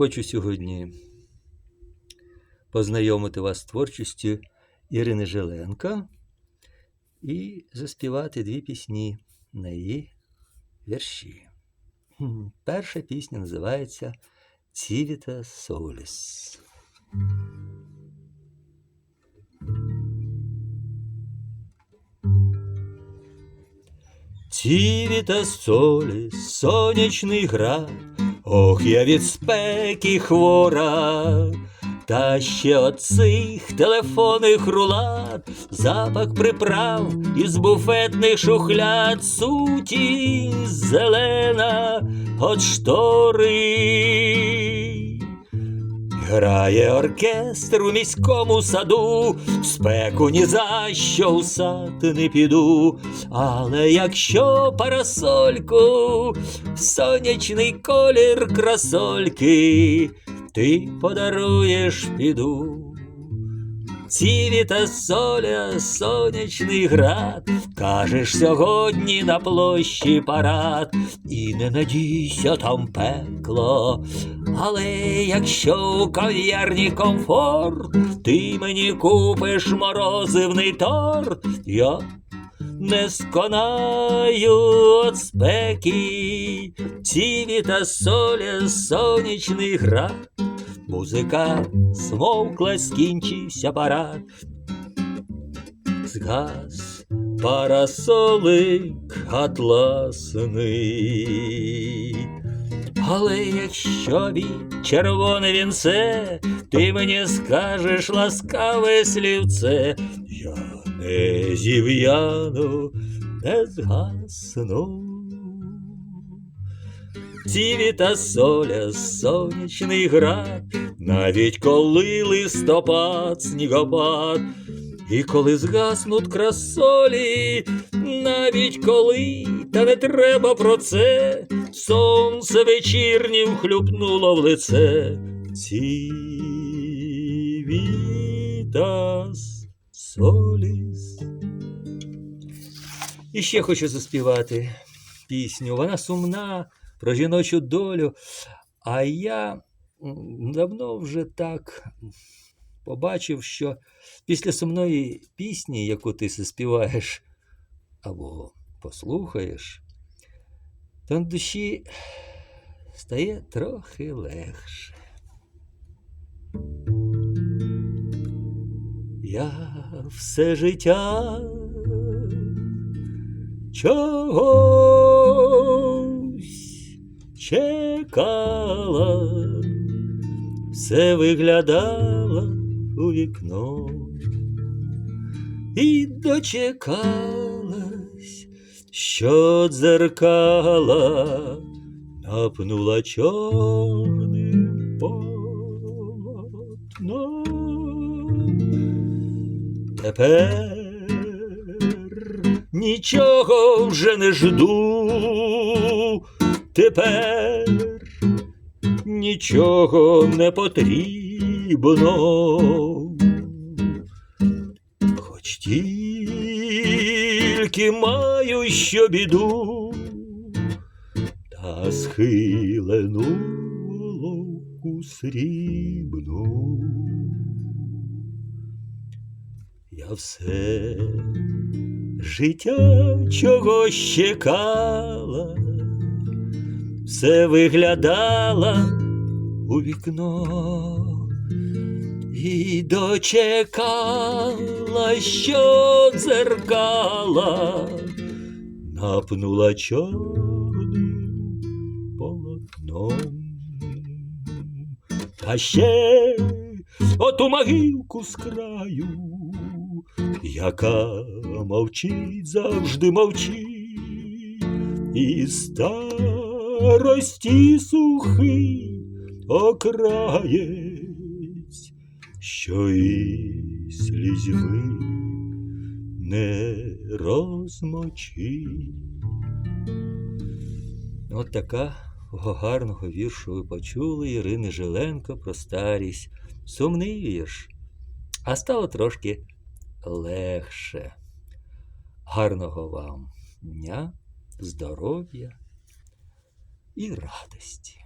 Хочу сьогодні познайомити вас з творчістю Ірини Жиленко і заспівати дві пісні на її вірші. Перша пісня називається Цівіта Соліс. Цівіта Соліс, сонячний град, ох, я від спеки хвора. Та ще оцих телефонних рулат, запах приправ із буфетних шухляд, суті зелена от штори. Грає оркестр у міському саду, в спеку ні за що у сад не піду. Але якщо парасольку, сонячний колір красольки, ти подаруєш піду. Ціві та соля, сонячний град, кажеш сьогодні на площі парад, і не надійся там пекло. Але якщо у кав'ярні комфорт, ти мені купиш морозивний торт, я не сконаю от спеки, ціві та соля, сонячний град. Музика смовкла, скінчився парад. Згас парасолик атласний. Але якщо від червоне вінце, ти мені скажеш ласкаве слівце, я не зів'яну, не згасну. Ціві та соля, сонячний град, навіть коли листопад, снігопад, і коли згаснуть красолі, навіть коли, та не треба про це, сонце вечірнім хлюпнуло в лице. Цівітас соліс. І ще хочу заспівати пісню. Вона сумна про жіночу долю. А я давно вже так побачив, що після сумної пісні, яку ти заспіваєш або послухаєш, то на душі стає трохи легше. Я все життя чогось чекала, все виглядала у вікно. І дочекалась, що дзеркала напнула чорним полотном. Тепер нічого вже не жду, тепер нічого не потрібно, хоч тільки маю що біду, та схилену головку срібну. Я все життя чого чекала, все виглядала у вікно і дочекала, що дзеркала напнула чорним полотном. Та ще оту могилку з краю, яка мовчить, завжди мовчить, і старості сухий окраєць, що і слізьми не розмочить. От така гарного віршу ви почули Ірини Жиленко про старість. Сумний вірш, а стало трошки легше. Гарного вам дня, здоров'я і радості.